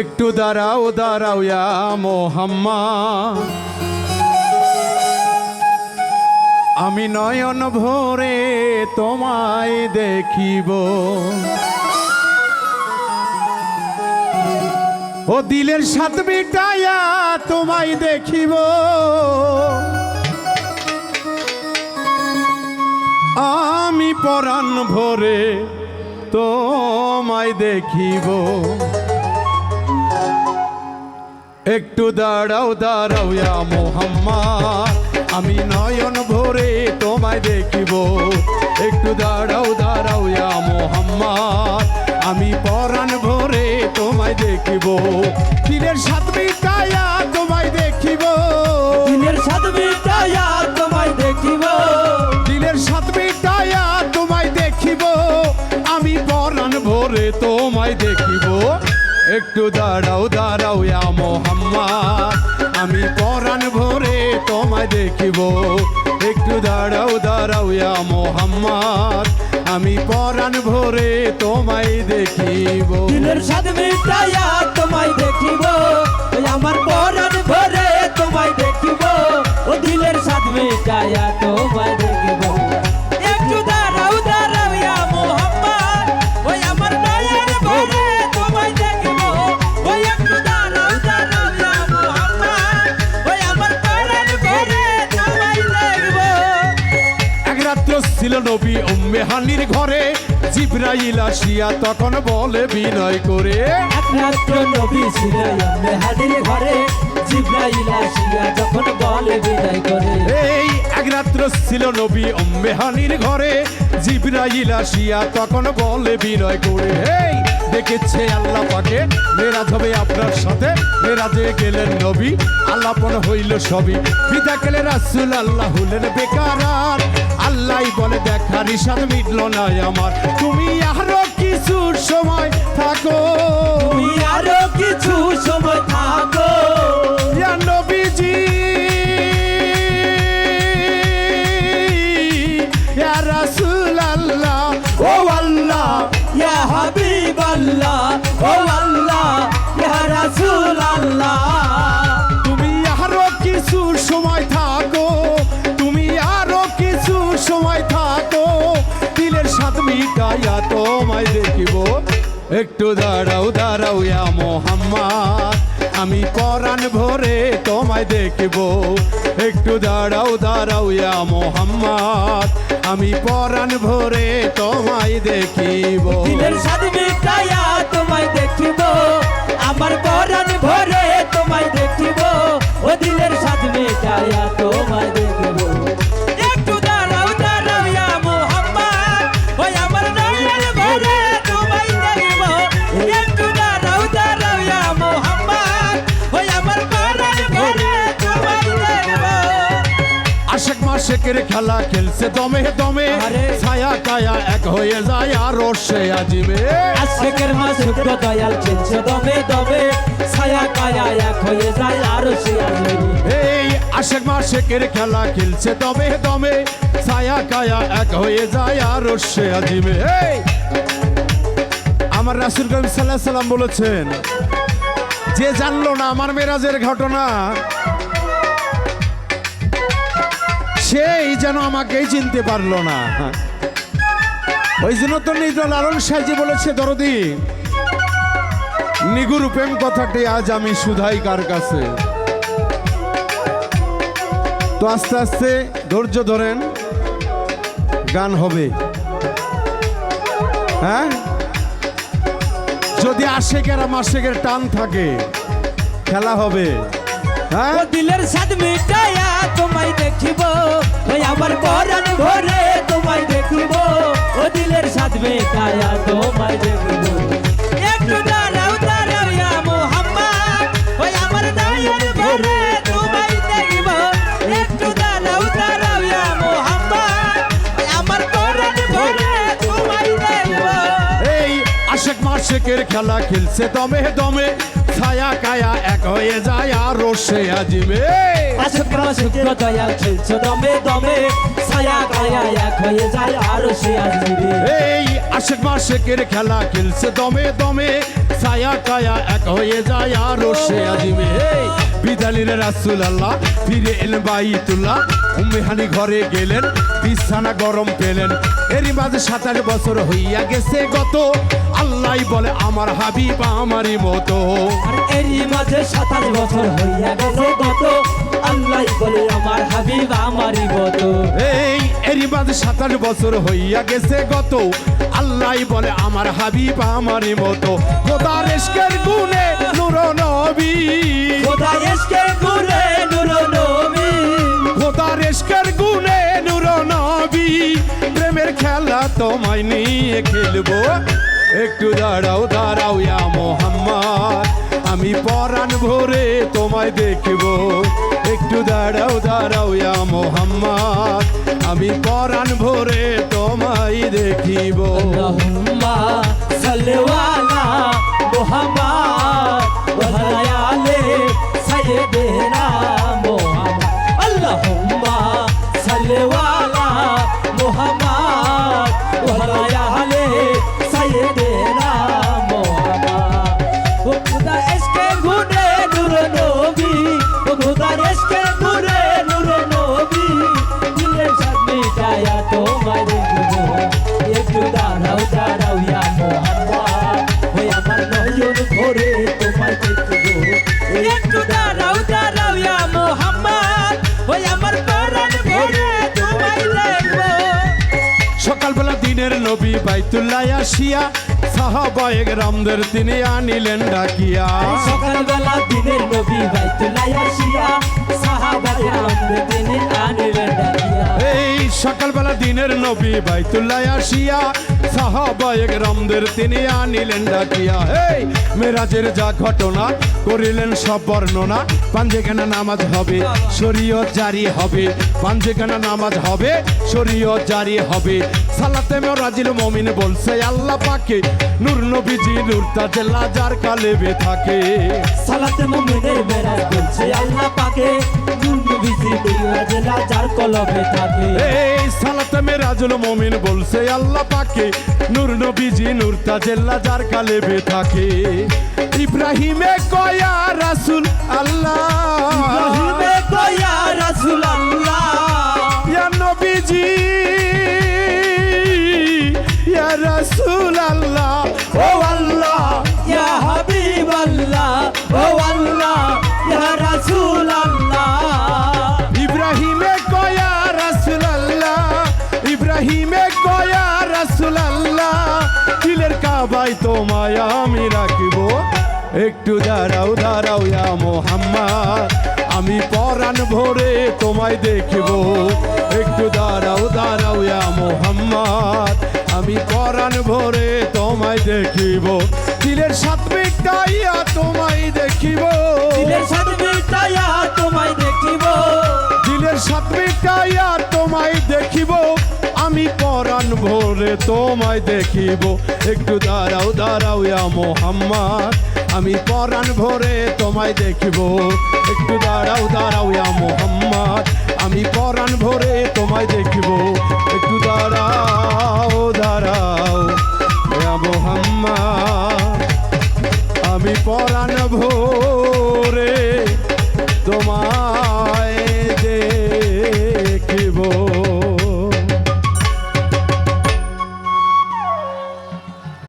একটু দাঁড়াও দাঁড়াও মোহাম্মা আমি নয়ন ভোরে তোমায় দেখিব। ও দিলের সাত মিটাইয়া তোমায় দেখিব। আমি পরাণ ভরে তোমায় দেখিব। একটু দাঁড়াও দাঁড়াও ইয়া মোহাম্মদ। আমি নয়ন ভরে তোমায় দেখিব। একটু দাঁড়াও দাঁড়াও ইয়া মোহাম্মদ। আমি পরাণ ভরে তোমায় দেখিব। দিনের সাত মিটাইয়া তোমায় দেখিব। দিনের সাত মিটাইয়া তোমায় দেখিব। দিনের সাত মিটাইয়া তোমায় দেখিব। আমি পরাণ ভরে তোমায় দেখিব। একটু দাঁড়াও দাঁড়াও ইয়া মোহাম্মদ। আমি পরাণ ভরে তোমায় দেখিব। একটু দাঁড়াও দাঁড়াও ইয়া মোহাম্মদ। আমি পরাণ ভরে তোমায় দেখিব। দিনের সাত মিটাইয়া তোমায় দেখিব। আমার পরাণ ভরে তোমায় দেখিব। ও দিলের সাত মিটাইয়া তোমায় দেখিব। ঘরে জিব্রাইল আসিয়া তখন বলে বিনয় করে। একমাত্র নবী ছিলেন ঘরে জিব্রাইল আসিয়া যখন বলে বিনয় করে। এই এক রাত্র ছিল নবী অম্মেহানির ঘরে জিব্রাইল আসিয়া তখন বলে বিনয় করে। এই দেখেছে আল্লাহ পাকে। মেরাজ হবে আপনার সাথে। মেরাজে গেলেন নবী আল্লাপন হইল সবই। পিতা গেলে রাসুল আল্লাহ হলেন বেকার আল্লাহ বলে, দেখার ইসাদ মিটল না আমার। তুমি আরও কিছুর সময় থাকো। একটু দাঁড়াও দাঁড়াও ইয়া মোহাম্মদ। আমি পরাণ ভরে তোমায় দেখিব। একটু দাঁড়াও দাঁড়াও ইয়া মোহাম্মদ। আমি পরাণ ভরে তোমায় দেখিব। দিলের সাথ মিটাইয়া তোমায় দেখিব। আমার পরাণ ভরে তোমায় দেখিব। ও দিলের সাথ মিটাইয়া আশেক মাসেকের খেলা খেলছে দমে দমে। ছায়া কায়া এক হয়ে যায় আর সে আজিবে। আশেকের মাসুক দয়াল খেলছে দমে দমে। ছায়া কায়া এক হয়ে যায় আরও সে আসবে এই আশেক মাসেকের খেলা খেলছে দমে দমে। ছায়া কায়া এক হয়ে যায় আর সে আজিবে। এই! আমার রাসুল করিম সাল্লাহ সাল্লাম বলেছেন যে জানলো না আমার মেরাজের ঘটনা সেই যেন আমাকেই চিনতে পারল না। ওই জন্য তো নিজ লালন সাইজি বলেছে, দরদি নিগুর প্রেম কথাটি আজ আমি শুধাই কার কাছে। তো আস্তে আস্তে ধৈর্য ধরেন, গান হবে। হ্যাঁ? যদি আশেকের মাসেকের টান থাকে, খেলা হবে। ও দিলের সাদ মিটাইয়া তোমায় দেখিব ওই আমার পরাণ ভরে তোমায় দেখিব ও দিলের সাদ মিটাইয়া তোমায় দেখিব একটু দাঁড়াও দাঁড়াও ইয়া মুহাম্মদ ওই আমার নয়ন ভরে তোমায় দেখিব একটু দাঁড়াও দাঁড়াও ইয়া মুহাম্মদ ওই আমার পরাণ ভরে তোমায় দেখিব এই আশেক মাসেকের খেলা খেলছে দমে দমে ছায়া কায়া এক হয়ে যায় আর সে আজিবে আশুক আশুক দয়াল খেলছো দমে দমে ছায়া কায়া এক হয়ে যায় আর আসবে এই আশেক মাসেকের খেলা খেলছে দমে দমে ছায়া কায়া এক হয়ে যায় আর সে আজিমে হেই রাসুল আল্লাহ ফিরে এলেন বাইতুল্লাহ। উম্মেহানি ঘরে গেলেন, বিছানা গরম পেলেন। এরই মাঝে সাতাশ বছর হইয়া গেছে গত। আল্লাহ বলে, আমার হাবিব আমারই মতো। এরই মাঝে সাতাশ বছর হইয়া গেছে গত। আল্লাহ বলে, আমার হাবিব আমারই মতো এই মাঝে সাতাশ বছর হইয়া গেছে গত। আল্লাহ বলে আমার হাবিব আমারই মতো। খোদার এসকের গুনে নুর নবী। খোদা এসকে ঘুরে নূর নবী। খোদার এসকের গুনে নুর নবী। প্রেমের খেলা তোমায় নিয়ে খেলব। একটু দাঁড়াও দাঁড়াও ইয়া মোহাম্মদ। আমি পরাণ ভরে তোমায় দেখব। একটু দাঁড়াও দাঁড়াও ইয়া মোহাম্মদ। আমি পরাণ ভরে তোমায় দেখিব। মোহাম্মদ। নবী বাইতুল্লাহ আসিয়া সাহাবায়েক রামদের তিনি আনিলেন ডাকিয়া। সকালবেলা দিনের নবী বাইতুল্লাহ আসিয়া সাহাবায়ে আমরে দিনে আনিলেন ডাকিয়া। এই সকালবেলা দিনের নবী বাইতুল্লাহ আসিয়া সাহাবায়েক রামদের তিনি আনিলেন ডাকিয়া। এই মেরাজের যা ঘটনা করিলেন সব বর্ণনা পাঞ্জেখানা নামাজ হবে শরীয়ত জারি হবে পাঞ্জেখানা নামাজ হবে শরীয়ত জারি হবে। সালাতে মেরাজিল মমিন বলছে আল্লাহ পাকে। নূর নবীজি নূর তাজেল্লা যার কালেবে থাকে। সালাতে মুমিনের মেরাজ বলছে আল্লাহ পাকে। নূর নবীজি মিরাজেলা যার কলবে থাকে। এই সালাতে মেরাজুল মমিন বলছে আল্লাহ পাকে। নূর নবীজি নূর তাজেল্লা যার কালেবে থাকে। ইব্রাহিমে কয়া রাসুল আল্লাহ। কাবাই তোমায় আমি রাখব। একটু দাঁড়াও দাঁড়াও ইয়া মোহাম্মদ। আমি পরাণ ভরে তোমায় দেখব। একটু দাঁড়াও দাঁড়াও ইয়া মোহাম্মদ। আমি পরাণ ভরে তোমায় দেখিব। দিলের সাত মিটাইয়া তোমায় দেখিব। দিলের সাথে মিটায়া তোমায় দেখিব। দিলের সাত মিটাইয়া তোমায় দেখিব। আমি পরাণ ভোরে তোমায় দেখিব। একটু দাঁড়াও দাঁড়াও ইয়া মোহাম্মদ। আমি পরাণ ভোরে তোমায় দেখিব। একটু দাঁড়াও দাঁড়াও ইয়া মোহাম্মদ। আমি পরাণ ভোরে তোমায় দেখিব। একটু দাঁড়াও দাঁড়াও।